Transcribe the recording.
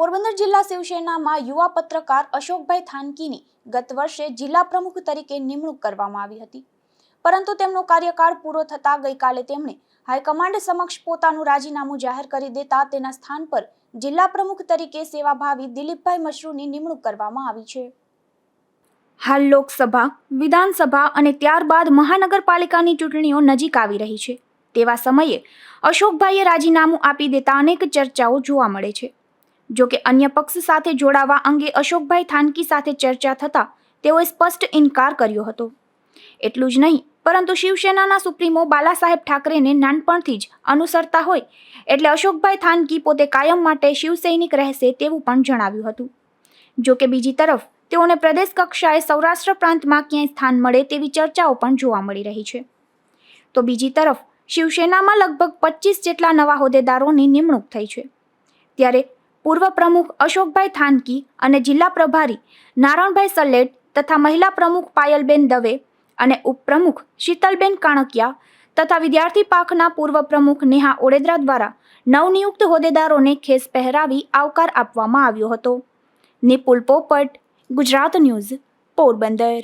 પોરબંદર જિલ્લા શિવસેનામાં યુવા પત્રકાર અશોકભાઈ થાનકીની ગત વર્ષે જિલ્લા પ્રમુખ તરીકે નિમણૂક કરવામાં આવી હતી. પરંતુ તેમનો કાર્યકાળ પૂરો થતાં ગઈકાલે તેમણે હાઈકમાન્ડ સમક્ષ પોતાનું રાજીનામું જાહેર કરી દેતા તેના સ્થાન પર જિલ્લા પ્રમુખ તરીકે સેવાભાવી દિલીપભાઈ મશરૂની નિમણૂક કરવામાં આવી છે. હાલ લોકસભા, વિધાનસભા અને ત્યારબાદ મહાનગરપાલિકાની ચૂંટણીઓ નજીક આવી રહી છે. તેવા સમયે અશોકભાઈએ રાજીનામું આપી દેતા અનેક ચર્ચાઓ જોવા મળે છે. જો કે અન્ય પક્ષ સાથે જોડાવા અંગે અશોકભાઈ થાનકી સાથે ચર્ચા થતાં તેઓએ સ્પષ્ટ ઇનકાર કર્યો હતો. એટલું જ નહીં, પરંતુ શિવસેનાના સુપ્રીમો બાલા સાહેબ ઠાકરેને નાનપણથી જ અનુસરતા હોય એટલે અશોકભાઈ થાનકી પોતે કાયમ માટે શિવસૈનિક રહેશે તેવું પણ જણાવ્યું હતું. જોકે બીજી તરફ, તેઓને પ્રદેશ કક્ષાએ સૌરાષ્ટ્ર પ્રાંતમાં ક્યાંય સ્થાન મળે તેવી ચર્ચાઓ પણ જોવા મળી રહી છે. તો બીજી તરફ, શિવસેનામાં લગભગ પચીસ જેટલા નવા હોદ્દેદારોની નિમણૂક થઈ છે. ત્યારે પૂર્વ પ્રમુખ અશોકભાઈ થાનકી અને જિલ્લા પ્રભારી નારણભાઈ સલેટ તથા મહિલા પ્રમુખ પાયલબેન દવે અને ઉપપ્રમુખ શીતલબેન કાણકિયા તથા વિદ્યાર્થી પાકના પૂર્વ પ્રમુખ નેહા ઓડેદરા દ્વારા નવનિયુક્ત હોદ્દેદારોને ખેસ પહેરાવી આવકાર આપવામાં આવ્યો હતો. નિપુલ પોપટ, ગુજરાત ન્યૂઝ, પોરબંદર.